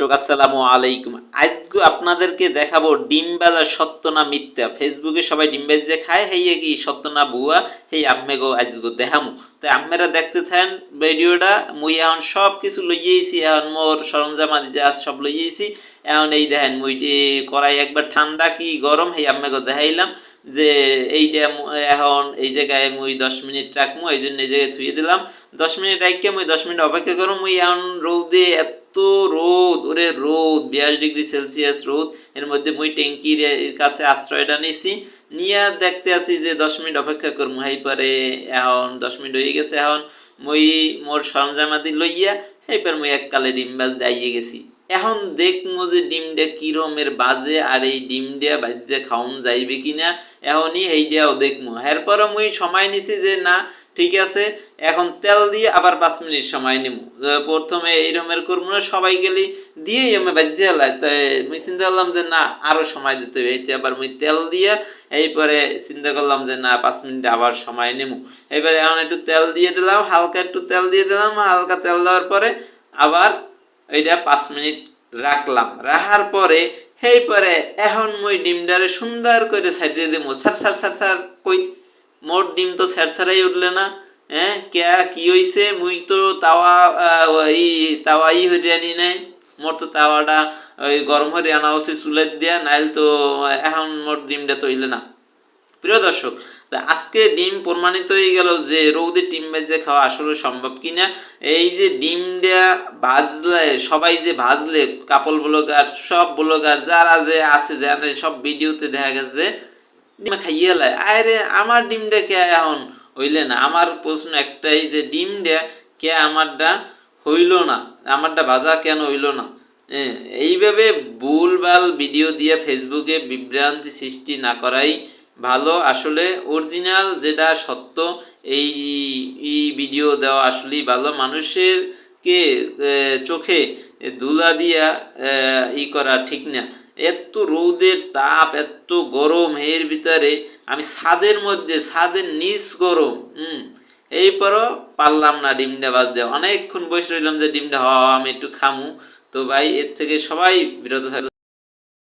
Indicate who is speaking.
Speaker 1: দর্শক, আসসালামু আলাইকুম। আজকে আপনাদেরকে দেখাবো ডিম বাজার সত্য না মিথ্যা। ফেসবুকে সবাই ডিম বেজে খায় হেয়ে কি সত্য না বুয়া, হেই আম্মেগো আজকে দেখামু তো আম্মেরা দেখতে থাকেন ভিডিওটা, মুই এখন সব কিছু লইয়েছি, এখন মোর সরঞ্জাম আদি যা সব লইয়েছি। এখন এই দেখেন মুই ডি- কড়াই একবার ঠান্ডা কি গরম, হেই আম্মেগো দেখাইলাম যে এইটা এখন এই জায়গায় মুই দশ মিনিট রাখমু, এই জন্য এই জায়গায় থুয়ে দিলাম। দশ মিনিট রাখকে মুই দশ মিনিট অপেক্ষা করুম, মুই এখন রৌদে এত রোদ, ওরে রোদ, বিয়াল্লিশ ডিগ্রি সেলসিয়াস রোদ, এর মধ্যে মুই ট্যাঙ্কির কাছে আশ্রয়টা নিয়েছি নিয়ে দেখতে আছি যে দশ মিনিট অপেক্ষা করমু, হাই পরে এখন দশ মিনিট হয়ে গেছে এখন। মুই মোর সরঞ্জামাদি লইয়া মই মুই এককালে ডিম বাজ দাইয়ে গেছি। এখন দেখমু যে ডিমটা কিরমের বাজে আর এই ডিম দিয়া বাজে খাওন যাইবে কিনা, এখনই এইটাও দেখমু। এরপরও মুই সময় নিছি যে না ঠিক আছে? এখন তেল দিয়ে আবার পাঁচ মিনিট সময় নিব প্রথমে এইরকমের করব না সবাই গেলি দিয়েই আমি বাজ্যে হেলাই তাই মুই চিন্তা করলাম যে না, আরও সময় দিতে হবে। এইতে আবার মুই তেল দিয়ে এই পরে চিন্তা করলাম যে না, পাঁচ মিনিট আবার সময় নেব এবারে এখন একটু তেল দিয়ে দিলাম, হালকা একটু তেল দিয়ে দিলাম। হালকা তেল দেওয়ার পরে আবার ওইটা পাঁচ মিনিট রাখলাম। রাখার পরে সেই পরে এখন মুই ডিমটারে সুন্দর করে সাইডে দিব সার সার সার সার, কই মোর ডিম তো স্যারসারাই উঠলে না হ্যাঁ? কেয়া, কি হইছে? মুই তো তাওয়া ওই তাওয়া ই হইরে আনি নাই। মোর তো তাওয়াটা ওই গরম হয়ে আনা উচিত চুলের দিয়া, নাইল তো এখন মোর ডিমটা তো হইলে না। প্রিয় দর্শক আজকে ডিম প্রমাণিত হয়ে গেল যে রৌদে ডিম ভেজে খাওয়া আসলে সম্ভব কিনা। এই যে ডিম ডিমটা ভাজলে, সবাই যে ভাজলে, কাপল ব্লগার, সব ব্লগার, যারা যে আছে জানে সব ভিডিওতে দেখা গেছে ডিম খাইয়ে লাই। আরে আমার ডিমটা কে এখন হইলে না? আমার প্রশ্ন একটাই যে, ডিমটা কে আমারটা হইল না? আমারটা ভাজা কেন হইল না? এইভাবে ভুলভাল ভিডিও দিয়ে ফেসবুকে বিভ্রান্তি সৃষ্টি না করাই ভালো। আসলে অরিজিনাল যেটা সত্য, এই ভিডিও দেওয়া আসলেই ভালো। মানুষের কে চোখে ধুলা দিয়া ই করা ঠিক না। এত রৌদের তাপ এত গরম, এর ভিতরে আমি ছাদের মধ্যে ছাদের নিচ গরম, হুম এই পরও পারলাম না ডিমটা বাজতে অনেকক্ষণ বসে রইলাম যে ডিমটা হ আমি একটু খামু। তো ভাই, এর থেকে সবাই বিরত থাকতে